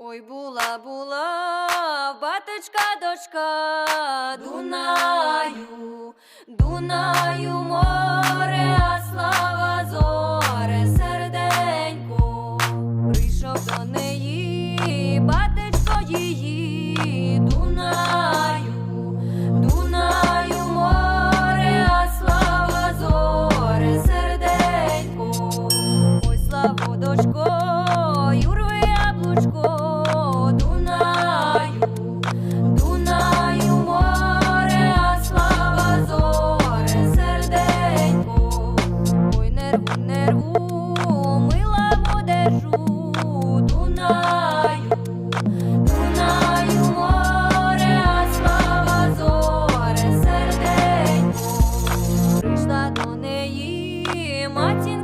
Ой, була, була, батечка, дочка, Дунаю, Дунаю море, а слава зоре, серденько, прийшов до неї, батечко її, Дунаю, Дунаю море, а слава зоре, серденько, ой, слава. нерву, нерву, мила водежу, Дунаю, Дунаю море, слава зоре серденько. Прийшла до неї матінка.